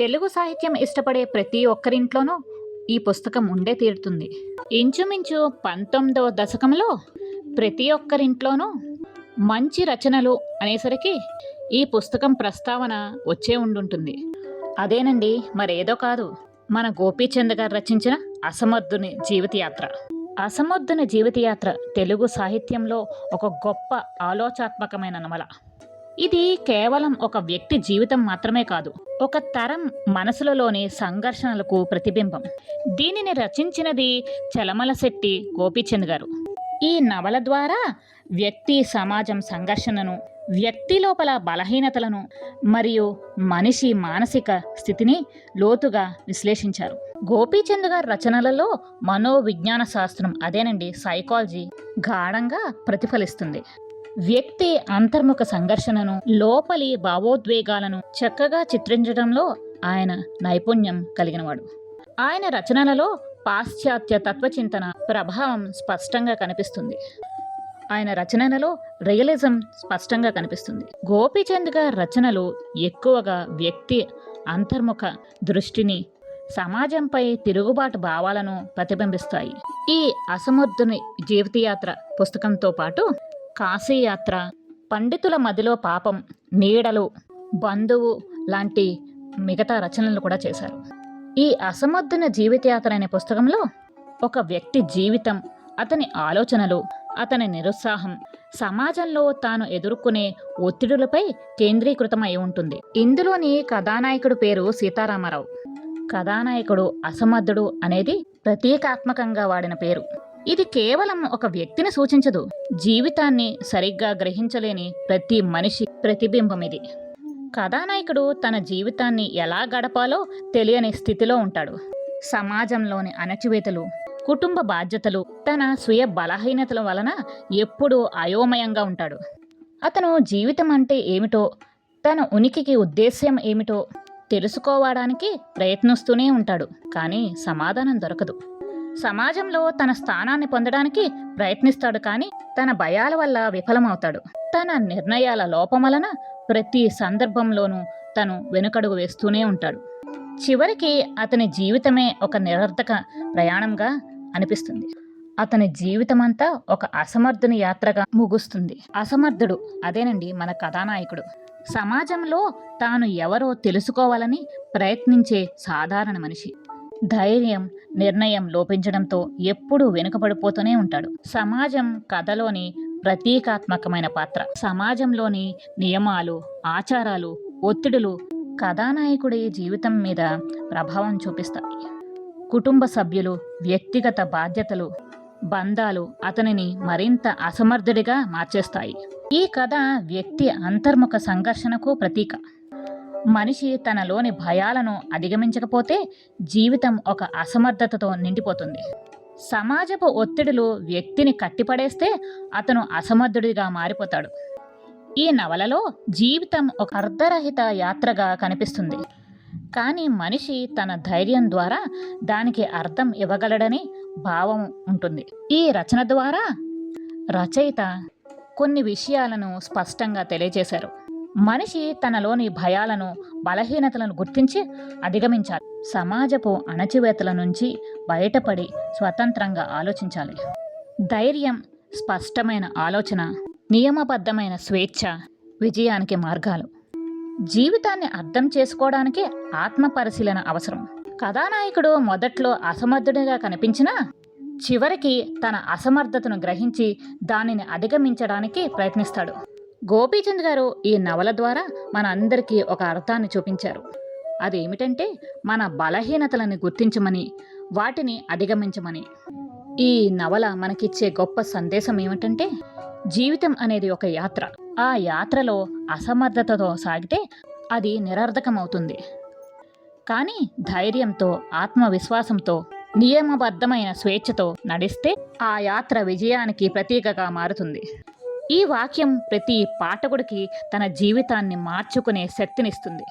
తెలుగు సాహిత్యం ఇష్టపడే ప్రతి ఒక్కరింట్లోనూ ఈ పుస్తకం ఉండే తీరుతుంది. ఇంచుమించు పంతొమ్మిదవ దశకంలో ప్రతి ఒక్కరింట్లోనూ మంచి రచనలు అనేసరికి ఈ పుస్తకం ప్రస్తావన వచ్చే ఉండుంటుంది. అదేనండి మరేదో కాదు. మన గోపీచంద్ గారు రచించిన అసమర్థుని జీవితయాత్ర. అసమర్థుని జీవితయాత్ర తెలుగు సాహిత్యంలో ఒక గొప్ప ఆలోచాత్మకమైన నవల ఇది కేవలం ఒక వ్యక్తి జీవితం మాత్రమే కాదు ఒక తరం మనసులలోని సంఘర్షణలకు ప్రతిబింబం. దీనిని రచించినది చలమల శెట్టి గోపీచంద్ గారు. ఈ నవల ద్వారా వ్యక్తి సమాజం సంఘర్షణను వ్యక్తి లోపల బలహీనతలను మరియు మనిషి మానసిక స్థితిని లోతుగా విశ్లేషించారు. గోపీచంద్ గారి రచనలలో మనోవిజ్ఞాన శాస్త్రం అదేనండి సైకాలజీ గాఢంగా ప్రతిఫలిస్తుంది. వ్యక్తి అంతర్ముఖ సంఘర్షణను లోపలి భావోద్వేగాలను చక్కగా చిత్రించడంలో ఆయన నైపుణ్యం కలిగినవాడు. ఆయన రచనలలో పాశ్చాత్య తత్వచింతన ప్రభావం స్పష్టంగా కనిపిస్తుంది. ఆయన రచనలలో రియలిజం స్పష్టంగా కనిపిస్తుంది. గోపీచంద్ గారి రచనలు ఎక్కువగా వ్యక్తి అంతర్ముఖ దృష్టిని సమాజంపై తిరుగుబాటు భావాలను ప్రతిబింబిస్తాయి. ఈ అసమర్థుని జీవితయాత్ర పుస్తకంతో పాటు కాశీయాత్ర. పండితుల మదిలో పాపం నీడలు బంధువు లాంటి మిగతా రచనలు కూడా చేశారు. ఈ అసమర్థన జీవితయాత్ర అనే పుస్తకంలో ఒక వ్యక్తి జీవితం అతని ఆలోచనలు అతని నిరుత్సాహం సమాజంలో తాను ఎదుర్కొనే ఒత్తిడులపై కేంద్రీకృతమై ఉంటుంది. ఇందులోని కథానాయకుడు పేరు సీతారామారావు. కథానాయకుడు అసమర్థుడు అనేది ప్రతీకాత్మకంగా వాడిన పేరు. ఇది కేవలం ఒక వ్యక్తిని సూచించదు. జీవితాన్ని సరిగ్గా గ్రహించలేని ప్రతి మనిషి ప్రతిబింబం ఇది. కథానాయకుడు తన జీవితాన్ని ఎలా గడపాలో తెలియని స్థితిలో ఉంటాడు. సమాజంలోని అణచివేతలు కుటుంబ బాధ్యతలు తన స్వీయ బలహీనతల వలన ఎప్పుడూ అయోమయంగా ఉంటాడు. అతను జీవితం అంటే ఏమిటో తన ఉనికికి ఉద్దేశ్యం ఏమిటో తెలుసుకోవడానికి ప్రయత్నిస్తూనే ఉంటాడు. కానీ సమాధానం దొరకదు. సమాజంలో తన స్థానాన్ని పొందడానికి ప్రయత్నిస్తాడు కానీ తన భయాల వల్ల విఫలమవుతాడు. తన నిర్ణయాల లోపం వలన ప్రతి సందర్భంలోనూ తను వెనుకడుగు వేస్తూనే ఉంటాడు. చివరికి అతని జీవితమే ఒక నిరర్థక ప్రయాణంగా అనిపిస్తుంది. అతని జీవితమంతా ఒక అసమర్థుని యాత్రగా ముగుస్తుంది. అసమర్థుడు అదేనండి మన కథానాయకుడు. సమాజంలో తాను ఎవరో తెలుసుకోవాలని ప్రయత్నించే సాధారణ మనిషి. ధైర్యం నిర్ణయం లోపించడంతో ఎప్పుడూ వెనుకబడిపోతూనే ఉంటాడు. సమాజం కథలోని ప్రతీకాత్మకమైన పాత్ర. సమాజంలోని నియమాలు ఆచారాలు ఒత్తిడులు కథానాయకుడి జీవితం మీద ప్రభావం చూపిస్తాయి. కుటుంబ సభ్యులు వ్యక్తిగత బాధ్యతలు బంధాలు అతనిని మరింత అసమర్థుడిగా మార్చేస్తాయి. ఈ కథ వ్యక్తి అంతర్ముఖ సంఘర్షణకు ప్రతీక. మనిషి తనలోని భయాలను అధిగమించకపోతే జీవితం ఒక అసమర్థతతో నిండిపోతుంది. సమాజపు ఒత్తిడులు వ్యక్తిని కట్టిపడేస్తే అతను అసమర్థుడిగా మారిపోతాడు. ఈ నవలలో జీవితం ఒక అర్ధరహిత యాత్రగా కనిపిస్తుంది. కానీ మనిషి తన ధైర్యం ద్వారా దానికి అర్థం ఇవ్వగలడని భావం ఉంటుంది. ఈ రచన ద్వారా రచయిత కొన్ని విషయాలను స్పష్టంగా తెలియజేశారు. మనిషి తనలోని భయాలను బలహీనతలను గుర్తించి అధిగమించాలి. సమాజపు అణచివేతల నుంచి బయటపడి స్వతంత్రంగా ఆలోచించాలి. ధైర్యం స్పష్టమైన ఆలోచన నియమబద్ధమైన స్వేచ్ఛ విజయానికి మార్గాలు. జీవితాన్ని అర్థం చేసుకోవడానికి ఆత్మ పరిశీలన అవసరం. కథానాయకుడు మొదట్లో అసమర్థుడిగా కనిపించినా చివరికి తన అసమర్థతను గ్రహించి దానిని అధిగమించడానికి ప్రయత్నిస్తాడు. గోపీచంద్ గారు ఈ నవల ద్వారా మన అందరికీ ఒక అర్థాన్ని చూపించారు. అదేమిటంటే మన బలహీనతలను గుర్తించమని వాటిని అధిగమించమని. ఈ నవల మనకిచ్చే గొప్ప సందేశం ఏమిటంటే జీవితం అనేది ఒక యాత్ర. ఆ యాత్రలో అసమర్థతతో సాగితే అది నిరర్ధకమవుతుంది కానీ ధైర్యంతో ఆత్మవిశ్వాసంతో నియమబద్ధమైన స్వేచ్ఛతో నడిస్తే ఆ యాత్ర విజయానికి ప్రతీకగా మారుతుంది. ఈ వాక్యం ప్రతి పాఠకుడికి తన జీవితాన్ని మార్చుకునే శక్తినిస్తుంది.